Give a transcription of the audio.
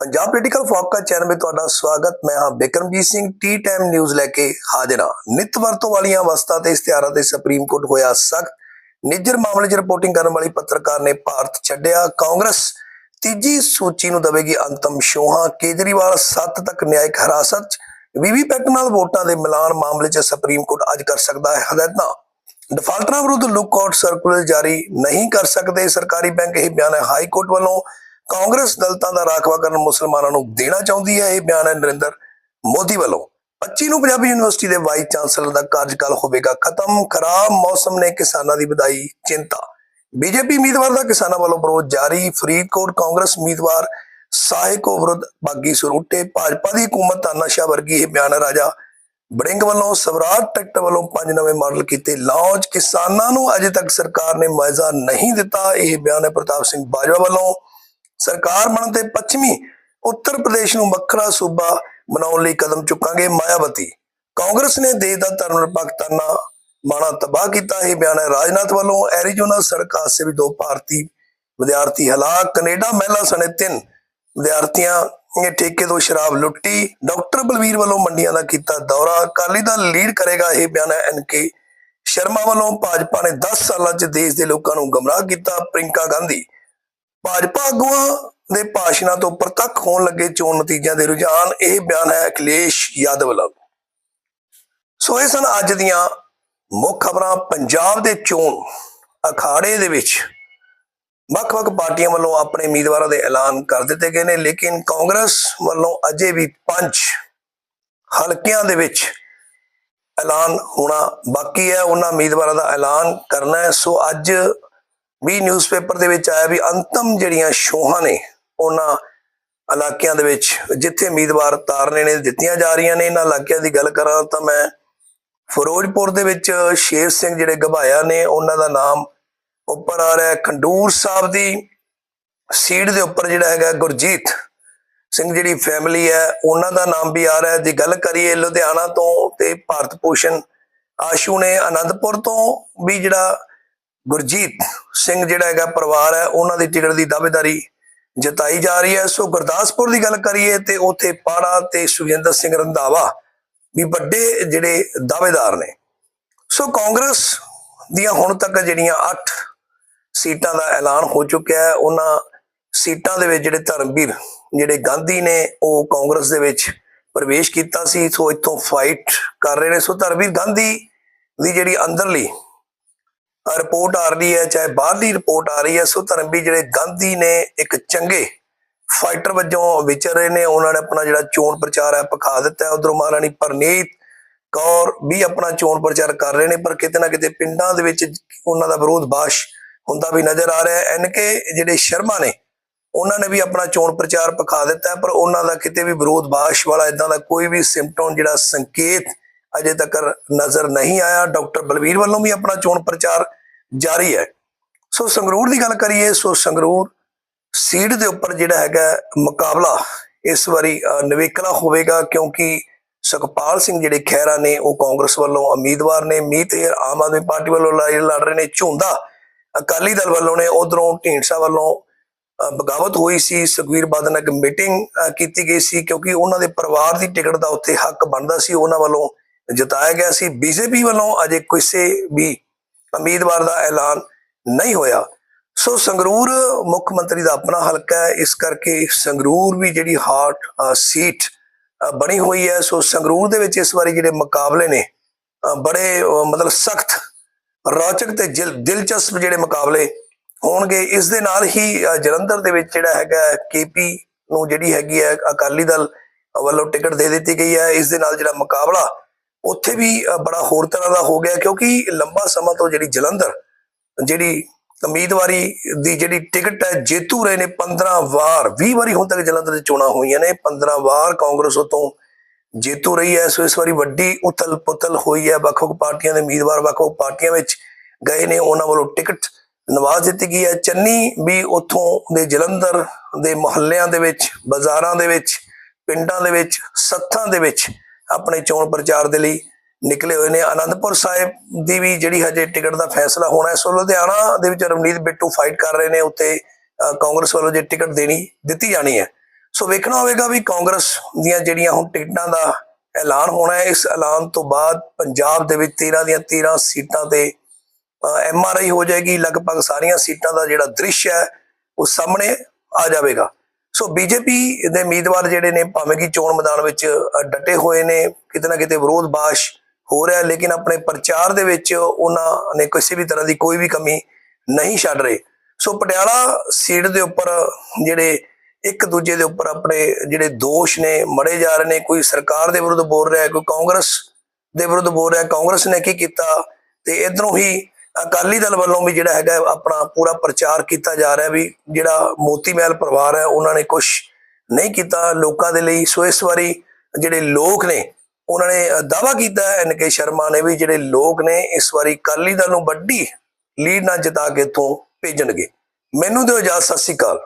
Punjab political focus channel ਵਿੱਚ ਤੁਹਾਡਾ ਸਵਾਗਤ। ਮੈਂ ਹਾਂ Bikramjit Singh T time news ਲੈ ਕੇ ਹਾਜ਼ਰ ਹਾਂ। ਨਿਤ ਵਰਤੋਂ ਵਾਲੀਆਂ ਵਸਤਾਂ ਤੇ ਇਸ਼ਤਿਹਾਰਾਂ ਤੇ ਸੁਪਰੀਮ ਕੋਰਟ ਹੋਇਆ ਸਖਤ। ਨਿੱਜਰ ਮਾਮਲੇ 'ਚ ਰਿਪੋਰਟਿੰਗ ਕਰਨ ਵਾਲੀ ਪੱਤਰਕਾਰ ਨੇ ਭਾਰਤ ਛੱਡਿਆ। ਕਾਂਗਰਸ ਤੀਜੀ ਸੂਚੀ ਨੂੰ ਦਵੇਗੀ ਅੰਤਮ ਸ਼ੋਹਾਂ ਕੇਜਰੀਵਾਲ 7 ਤੱਕ ਨਿਆਇਕ ਹਿਰਾਸਤ 'ਚ। ਵੀਵੀਪੈਟ ਨਾਲ ਵੋਟਾਂ ਦੇ ਮਿਲਾਨ ਮਾਮਲੇ 'ਚ ਸੁਪਰੀਮ ਕੋਰਟ ਅੱਜ ਕਰ ਸਕਦਾ ਹੈ ਹਦਾਇਤਾਂ। ਡਿਫਾਲਟਰਾਂ ਵਿਰੁੱਧ ਲੁੱਕ ਆਊਟ ਸਰਕੂਲਰ ਜਾਰੀ ਨਹੀਂ ਕਰ ਸਕਦੇ। ਸਰਕਾਰੀ ਬੈਂਕ ਇਹ ਬਿਆਨ ਹੈ ਹਾਈ ਕੋਰਟ ਵੱਲੋਂ। ਕਾਂਗਰਸ ਦਲਤਾਂ ਦਾ ਰਾਖਵਾ ਕਰਨ ਮੁਸਲਮਾਨਾਂ ਨੂੰ ਦੇਣਾ ਚਾਹੁੰਦੀ ਹੈ ਇਹ ਬਿਆਨ ਹੈ ਨਰਿੰਦਰ ਮੋਦੀ ਵੱਲੋਂ। 25 ਨੂੰ ਪੰਜਾਬੀ ਯੂਨੀਵਰਸਿਟੀ ਦੇ ਵਾਈਸ ਚਾਂਸਲਰ ਦਾ ਕਾਰਜਕਾਲ ਹੋਵੇਗਾ ਖਤਮ, ਖਰਾਬ ਮੌਸਮ ਨੇ ਕਿਸਾਨਾਂ ਦੀ ਵਧਾਈ ਚਿੰਤਾ। ਬੀਜੇਪੀ ਉਮੀਦਵਾਰ ਦਾ ਕਿਸਾਨਾਂ ਵੱਲੋਂ ਵਿਰੋਧ ਜਾਰੀ, ਫਰੀਦਕੋਟ ਕਾਂਗਰਸ ਉਮੀਦਵਾਰ ਸਾਹਿਕੋ ਵਿਰੁੱਧ ਬਾਗੀ ਸਰੂਟੇ ਭਾਜਪਾ ਦੀ ਹਕੂਮਤ ਤਾਨਾਸ਼ਾਹ ਵਰਗੀ ਇਹ ਬਿਆਨ ਹੈ, ਰਾਜਾ ਬੜਿੰਗ ਵੱਲੋਂ ਸਵਰਾਜ ਟਰੈਕਟਰ ਵੱਲੋਂ ਪੰਜ ਨਵੇਂ ਮਾਡਲ ਕੀਤੇ ਲਾਂਚ। ਕਿਸਾਨਾਂ ਨੂੰ ਅਜੇ ਤੱਕ ਸਰਕਾਰ ਨੇ ਮੁਆਵਜ਼ਾ ਨਹੀਂ ਦਿੱਤਾ, ਇਹ ਬਿਆਨ ਹੈ ਪ੍ਰਤਾਪ ਸਿੰਘ ਬਾਜਵਾ ਵੱਲੋਂ। ਸਰਕਾਰ ਬਣਨ ਤੇ ਪੱਛਮੀ ਉੱਤਰ ਪ੍ਰਦੇਸ਼ ਨੂੰ ਵੱਖਰਾ ਸੂਬਾ ਬਣਾਉਣ ਲਈ ਕਦਮ ਚੁੱਕਾਂਗੇ ਮਾਇਆਵਤੀ। ਕਾਂਗਰਸ ਨੇ ਦੇਸ਼ ਦਾ ਧਰਮ ਨਿਰਪੱਖਤਾ ਮਾਣਾ ਤਬਾਹ ਕੀਤਾ। ਇਹ ਬਿਆਨ ਹੈ ਰਾਜਨਾਥ ਵੱਲੋਂ ਐਰੀਜ਼ੋਨਾ ਸੜਕ ਹਾਦਸੇ ਵਿੱਚ ਦੋ ਭਾਰਤੀ ਵਿਦਿਆਰਥੀ ਹਲਾਕ। ਕੈਨੇਡਾ ਮਹਿਲਾ ਸਣੇ ਤਿੰਨ ਵਿਦਿਆਰਥੀਆਂ ਨੇ ਠੇਕੇ ਤੋਂ ਸ਼ਰਾਬ ਲੁੱਟੀ। ਡਾਕਟਰ ਬਲਵੀਰ ਵੱਲੋਂ ਮੰਡੀਆਂ ਦਾ ਕੀਤਾ ਦੌਰਾ। ਅਕਾਲੀ ਦਲ ਲੀਡ ਕਰੇਗਾ, ਇਹ ਬਿਆਨ ਹੈ ਐਨਕੇ ਸ਼ਰਮਾ ਵੱਲੋਂ। ਭਾਜਪਾ ਨੇ 10 ਸਾਲਾਂ 'ਚ ਦੇਸ਼ ਦੇ ਲੋਕਾਂ ਨੂੰ ਗਮਰਾਹ ਕੀਤਾ ਪ੍ਰਿੰਕਾ ਗਾਂਧੀ। ਭਾਜਪਾ ਆਗੂਆਂ ਦੇ ਭਾਸ਼ਣਾਂ ਤੋਂ ਪ੍ਰਤੱਖ ਹੋਣ ਲੱਗੇ ਚੋਣ ਨਤੀਜਿਆਂ ਦੇ ਰੁਝਾਨ, ਇਹ ਬਿਆਨ ਹੈ ਅਖਿਲੇਸ਼ ਯਾਦਵ ਵੱਲੋਂ। ਸੋ ਇਹ ਸਨ ਅੱਜ ਦੀਆਂ ਮੁੱਖ ਖਬਰਾਂ। ਪੰਜਾਬ ਦੇ ਚੋਣ ਅਖਾੜੇ ਦੇ ਵਿੱਚ ਵੱਖ-ਵੱਖ ਪਾਰਟੀਆਂ ਵੱਲੋਂ ਆਪਣੇ ਉਮੀਦਵਾਰਾਂ ਦੇ ਐਲਾਨ ਕਰ ਦਿੱਤੇ ਗਏ ਨੇ, ਲੇਕਿਨ ਕਾਂਗਰਸ ਵੱਲੋਂ ਅਜੇ ਵੀ ਪੰਜ ਹਲਕਿਆਂ ਦੇ ਵਿੱਚ ਐਲਾਨ ਹੋਣਾ ਬਾਕੀ ਹੈ। ਉਹਨਾਂ ਉਮੀਦਵਾਰਾਂ ਦਾ ਐਲਾਨ ਕਰਨਾ ਹੈ। ਸੋ ਅੱਜ ਵੀ ਨਿਊਜ਼ਪੇਪਰ ਦੇ ਵਿੱਚ ਆਇਆ ਵੀ ਅੰਤਮ ਜਿਹੜੀਆਂ ਸ਼ੋਹਾਂ ਨੇ, ਉਹਨਾਂ ਇਲਾਕਿਆਂ ਦੇ ਵਿੱਚ ਜਿੱਥੇ ਉਮੀਦਵਾਰ ਤਾਰਨੇ ਨੇ ਦਿੱਤੀਆਂ ਜਾ ਰਹੀਆਂ ਨੇ, ਇਹਨਾਂ ਇਲਾਕਿਆਂ ਦੀ ਗੱਲ ਕਰਾਂ ਤਾਂ ਮੈਂ ਫਿਰੋਜ਼ਪੁਰ ਦੇ ਵਿੱਚ ਸ਼ੇਰ ਸਿੰਘ ਜਿਹੜੇ ਗਭਾਇਆ ਨੇ, ਉਹਨਾਂ ਦਾ ਨਾਮ ਉੱਪਰ ਆ ਰਿਹਾ ਖੰਡੂਰ ਸਾਹਿਬ ਦੀ ਸੀਟ ਦੇ ਉੱਪਰ ਜਿਹੜਾ ਹੈਗਾ ਗੁਰਜੀਤ ਸਿੰਘ ਜਿਹੜੀ ਫੈਮਿਲੀ ਹੈ, ਉਹਨਾਂ ਦਾ ਨਾਮ ਵੀ ਆ ਰਿਹਾ ਜੇ ਗੱਲ ਕਰੀਏ ਲੁਧਿਆਣਾ ਤੋਂ ਤੇ ਭਾਰਤ ਭੂਸ਼ਣ ਆਸ਼ੂ ਨੇ, ਅਨੰਦਪੁਰ ਤੋਂ ਵੀ ਜਿਹੜਾ ਗੁਰਜੀਤ ਸਿੰਘ ਜਿਹੜਾ ਹੈਗਾ ਪਰਿਵਾਰ ਹੈ, ਉਹਨਾਂ ਦੀ ਟਿਕਟ ਦੀ ਦਾਅਵੇਦਾਰੀ ਜਤਾਈ ਜਾ ਰਹੀ ਹੈ। ਸੋ ਗੁਰਦਾਸਪੁਰ ਦੀ ਗੱਲ ਕਰੀਏ ਤੇ ਉੱਥੇ ਪਾੜਾ ਤੇ ਸੁਖਜਿੰਦਰ ਸਿੰਘ ਰੰਧਾਵਾ ਵੀ ਵੱਡੇ ਜਿਹੜੇ ਦਾਅਵੇਦਾਰ ਨੇ। ਸੋ ਕਾਂਗਰਸ ਦੀਆਂ ਹੁਣ ਤੱਕ ਜਿਹੜੀਆਂ 8 ਸੀਟਾਂ ਦਾ ਐਲਾਨ ਹੋ ਚੁੱਕਿਆ ਹੈ, ਉਹਨਾਂ ਸੀਟਾਂ ਦੇ ਵਿੱਚ ਜਿਹੜੇ ਧਰਮਵੀਰ, ਜਿਹੜੇ ਗਾਂਧੀ ਨੇ, ਉਹ ਕਾਂਗਰਸ ਦੇ ਵਿੱਚ ਪ੍ਰਵੇਸ਼ ਕੀਤਾ ਸੀ। ਸੋ ਇੱਥੋਂ ਫਾਈਟ ਕਰ ਰਹੇ ਨੇ। ਸੋ ਧਰਮਵੀਰ ਗਾਂਧੀ ਦੀ ਜਿਹੜੀ ਅੰਦਰਲੀ ਰਿਪੋਰਟ ਆ ਰਹੀ ਹੈ, ਚਾਹੇ ਬਾਹਰਲੀ ਰਿਪੋਰਟ ਆ ਰਹੀ ਹੈ, ਸੋ ਧਰਮਵੀਰ ਜਿਹੜੇ ਗਾਂਧੀ ਨੇ ਇੱਕ ਚੰਗੇ ਫਾਈਟਰ ਵਜੋਂ ਵਿਚਰ ਰਹੇ ਨੇ, ਉਹਨਾਂ ਨੇ ਆਪਣਾ ਜਿਹੜਾ ਚੋਣ ਪ੍ਰਚਾਰ ਹੈ ਪਖਾ ਦਿੱਤਾ ਉਧਰੋਂ ਮਹਾਰਾਣੀ ਪਰਨੀਤ ਕੌਰ ਵੀ ਆਪਣਾ ਚੋਣ ਪ੍ਰਚਾਰ ਕਰ ਰਹੇ ਨੇ, ਪਰ ਕਿਤੇ ਨਾ ਕਿਤੇ ਪਿੰਡਾਂ ਦੇ ਵਿੱਚ ਉਹਨਾਂ ਦਾ ਵਿਰੋਧ ਬਾਸ਼ ਹੁੰਦਾ ਵੀ ਨਜ਼ਰ ਆ ਰਿਹਾ ਹੈ। ਐਨਕੇ ਜਿਹੜੇ ਸ਼ਰਮਾ ਨੇ, ਉਹਨਾਂ ਨੇ ਵੀ ਆਪਣਾ ਚੋਣ ਪ੍ਰਚਾਰ ਪਖਾ ਦਿੱਤਾ ਪਰ ਉਹਨਾਂ ਦਾ ਕਿਤੇ ਵੀ ਵਿਰੋਧ ਬਾਸ਼ ਵਾਲਾ ਇਦਾਂ ਦਾ ਕੋਈ ਵੀ ਸਿੰਪਟਮ ਜਿਹੜਾ ਸੰਕੇਤ ਅਜੇ ਤੱਕ ਨਜ਼ਰ ਨਹੀਂ ਆਇਆ। ਡਾਕਟਰ ਬਲਵੀਰ ਵੱਲੋਂ ਵੀ ਆਪਣਾ ਚੋਣ ਪ੍ਰਚਾਰ ਜਾਰੀ ਹੈ। ਸੋ ਸੰਗਰੂਰ ਦੀ ਗੱਲ ਕਰੀਏ ਸੋ ਸੰਗਰੂਰ ਸੀਟ ਦੇ ਉੱਪਰ ਜਿਹੜਾ ਹੈਗਾ ਮੁਕਾਬਲਾ ਇਸ ਵਾਰੀ ਅ, ਨਿਵੇਕਲਾ ਹੋਵੇਗਾ ਕਿਉਂਕਿ ਸੁਖਪਾਲ ਸਿੰਘ ਜਿਹੜੇ ਖਹਿਰਾ ਨੇ ਉਹ ਕਾਂਗਰਸ ਵੱਲੋਂ ਉਮੀਦਵਾਰ ਨੇ ਮੀਤ ਆਮ ਆਦਮੀ ਪਾਰਟੀ ਵੱਲੋਂ ਲੜ ਲੜ ਰਹੇ ਨੇ। ਝੁੰਦਾ ਅਕਾਲੀ ਦਲ ਵੱਲੋਂ ਨੇ ਉਧਰੋਂ ਢੀਂਡਸਾ ਵੱਲੋਂ ਬਗਾਵਤ ਹੋਈ ਸੀ। ਸੁਖਵੀਰ ਬਾਦਲ ਨਾਲ ਇੱਕ ਮੀਟਿੰਗ ਕੀਤੀ ਗਈ ਸੀ ਕਿਉਂਕਿ ਉਹਨਾਂ ਦੇ ਪਰਿਵਾਰ ਦੀ ਟਿਕਟ ਦਾ ਉੱਥੇ ਹੱਕ ਬਣਦਾ ਸੀ। ਉਹਨਾਂ ਵੱਲੋਂ ਜਤਾਇਆ ਗਿਆ ਸੀ। ਬੀਜੇਪੀ ਵੱਲੋਂ ਅਜੇ ਕਿਸੇ ਵੀ ਉਮੀਦਵਾਰ ਦਾ ਐਲਾਨ ਨਹੀਂ ਹੋਇਆ। ਸੋ ਸੰਗਰੂਰ ਮੁੱਖ ਮੰਤਰੀ ਦਾ ਆਪਣਾ ਹਲਕਾ ਹੈ। ਇਸ ਕਰਕੇ ਸੰਗਰੂਰ ਵੀ ਜਿਹੜੀ ਹਾਟ ਸੀਟ ਬਣੀ ਹੋਈ ਹੈ। ਸੋ ਸੰਗਰੂਰ ਦੇ ਵਿੱਚ ਇਸ ਵਾਰੀ ਜਿਹੜੇ ਮੁਕਾਬਲੇ ਨੇ ਬੜੇ ਮਤਲਬ ਸਖਤ, ਰੌਚਕ ਤੇ ਦਿਲ- ਦਿਲਚਸਪ ਜਿਹੜੇ ਮੁਕਾਬਲੇ ਹੋਣਗੇ। ਇਸ ਦੇ ਨਾਲ ਹੀ ਜਲੰਧਰ ਦੇ ਵਿੱਚ ਜਿਹੜਾ ਹੈਗਾ ਕੇਪੀ ਨੂੰ ਜਿਹੜੀ ਹੈਗੀ ਹੈ ਅਕਾਲੀ ਦਲ ਵੱਲੋਂ ਟਿਕਟ ਦੇ ਦਿੱਤੀ ਗਈ ਹੈ। ਇਸ ਦੇ ਨਾਲ ਜਿਹੜਾ ਮੁਕਾਬਲਾ ਉੱਥੇ ਵੀ ਬੜਾ ਹੋਰ ਤਰ੍ਹਾਂ ਦਾ ਹੋ ਗਿਆ ਕਿਉਂਕਿ ਲੰਬਾ ਸਮਾਂ ਤੋਂ ਜਿਹੜੀ ਜਲੰਧਰ, ਜਿਹੜੀ ਉਮੀਦਵਾਰੀ ਦੀ ਜਿਹੜੀ ਟਿਕਟ ਹੈ, ਜੇਤੂ ਰਹੇ ਨੇ 15 ਵਾਰ 20 ਵਾਰੀ ਹੁਣ ਤੱਕ ਜਲੰਧਰ ਦੇ ਚੋਣਾਂ ਹੋਈਆਂ ਨੇ 15 ਵਾਰ ਕਾਂਗਰਸ ਉਤੋਂ ਜੇਤੂ ਰਹੀ ਹੈ, ਸੋ ਇਸ ਵਾਰੀ ਵੱਡੀ ਉਥਲ ਪੁਤਲ ਹੋਈ ਹੈ, ਵੱਖ-ਵੱਖ ਪਾਰਟੀਆਂ ਦੇ ਉਮੀਦਵਾਰ ਵੱਖ-ਵੱਖ ਪਾਰਟੀਆਂ ਵਿੱਚ ਗਏ ਨੇ, ਉਹਨਾਂ ਵੱਲੋਂ ਟਿਕਟ ਨਵਾਜ਼ ਦਿੱਤੀ ਗਈ ਹੈ। ਚੰਨੀ ਵੀ ਉੱਥੋਂ ਦੇ ਜਲੰਧਰ ਦੇ ਮੁਹੱਲਿਆਂ ਦੇ ਵਿੱਚ, ਬਾਜ਼ਾਰਾਂ ਦੇ ਵਿੱਚ, ਪਿੰਡਾਂ ਦੇ ਵਿੱਚ, ਸੱਥਾਂ ਦੇ ਵਿੱਚ ਆਪਣੇ ਚੋਣ ਪ੍ਰਚਾਰ ਦੇ ਲਈ ਨਿਕਲੇ ਹੋਏ ਨੇ। ਆਨੰਦਪੁਰ ਸਾਹਿਬ ਦੀ ਵੀ ਜਿਹੜੀ ਹਜੇ ਟਿਕਟ ਦਾ ਫੈਸਲਾ ਹੋਣਾ ਹੈ, ਸੋ ਲੁਧਿਆਣਾ ਦੇ ਵਿੱਚ ਰਵਨੀਤ ਬਿੱਟੂ ਫਾਈਟ ਕਰ ਰਹੇ ਨੇ। ਉੱਤੇ ਕਾਂਗਰਸ ਵੱਲੋਂ ਜੇ ਟਿਕਟ ਦੇਣੀ, ਦਿੱਤੀ ਜਾਣੀ ਹੈ। ਸੋ ਵੇਖਣਾ ਹੋਵੇਗਾ ਵੀ ਕਾਂਗਰਸ ਦੀਆਂ ਜਿਹੜੀਆਂ ਹੁਣ ਟਿਕਟਾਂ ਦਾ ਐਲਾਨ ਹੋਣਾ ਹੈ, ਇਸ ਐਲਾਨ ਤੋਂ ਬਾਅਦ ਪੰਜਾਬ ਦੇ ਵਿੱਚ 13 ਦੀਆਂ 13 ਸੀਟਾਂ ਤੇ ਐਮ ਆਰ ਆਈ ਹੋ ਜਾਏਗੀ। ਲਗਭਗ ਸਾਰੀਆਂ ਸੀਟਾਂ ਦਾ ਜਿਹੜਾ ਦ੍ਰਿਸ਼ ਹੈ, ਉਹ ਸਾਹਮਣੇ ਆ ਜਾਵੇਗਾ। ਸੋ ਬੀਜੇਪੀ ਦੇ ਉਮੀਦਵਾਰ ਜਿਹੜੇ ਨੇ, ਭਾਵੇਂ ਕਿ ਚੋਣ ਮੈਦਾਨ ਵਿੱਚ ਡਟੇ ਹੋਏ ਨੇ, ਕਿਤੇ ਨਾ ਕਿਤੇ ਵਿਰੋਧ ਬਾਸ਼ ਹੋ ਰਿਹਾ, ਲੇਕਿਨ ਆਪਣੇ ਪ੍ਰਚਾਰ ਦੇ ਵਿੱਚ ਉਹਨਾਂ ਨੇ ਕਿਸੇ ਵੀ ਤਰ੍ਹਾਂ ਦੀ ਕੋਈ ਵੀ ਕਮੀ ਨਹੀਂ ਛੱਡ ਰਹੇ। ਸੋ ਪਟਿਆਲਾ ਸੀਟ ਦੇ ਉੱਪਰ ਜਿਹੜੇ ਇੱਕ ਦੂਜੇ ਦੇ ਉੱਪਰ ਆਪਣੇ ਜਿਹੜੇ ਦੋਸ਼ ਨੇ, ਮੜੇ ਜਾ ਰਹੇ ਨੇ, ਕੋਈ ਸਰਕਾਰ ਦੇ ਵਿਰੁੱਧ ਬੋਲ ਰਿਹਾ ਕੋਈ ਕਾਂਗਰਸ ਦੇ ਵਿਰੁੱਧ ਬੋਲ ਰਿਹਾ ਕਾਂਗਰਸ ਨੇ ਕੀ ਕੀਤਾ, ਤੇ ਇਧਰੋਂ ਹੀ ਅਕਾਲੀ ਦਲ ਵੱਲੋਂ ਵੀ ਜਿਹੜਾ ਹੈਗਾ ਆਪਣਾ ਪੂਰਾ ਪ੍ਰਚਾਰ ਕੀਤਾ ਜਾ ਰਿਹਾ ਵੀ ਜਿਹੜਾ ਮੋਤੀ ਮਹਿਲ ਪਰਿਵਾਰ ਹੈ, ਉਹਨਾਂ ਨੇ ਕੁਝ ਨਹੀਂ ਕੀਤਾ ਲੋਕਾਂ ਦੇ ਲਈ। ਸੋ ਇਸ ਵਾਰੀ ਜਿਹੜੇ ਲੋਕ ਨੇ, ਉਹਨਾਂ ਨੇ ਦਾਵਾ ਕੀਤਾ ਐਨ ਕੇ ਸ਼ਰਮਾ ਨੇ ਵੀ ਜਿਹੜੇ ਲੋਕ ਨੇ, ਇਸ ਵਾਰੀ ਅਕਾਲੀ ਦਲ ਨੂੰ ਵੱਡੀ ਲੀਡ ਨਾਲ ਜਿਤਾ ਕੇ ਤੋਂ ਭੇਜਣਗੇ। ਮੈਨੂੰ ਦਿਓ ਇਜਾਜ਼ਤ, ਸਤਿ ਸ਼੍ਰੀ ਅਕਾਲ।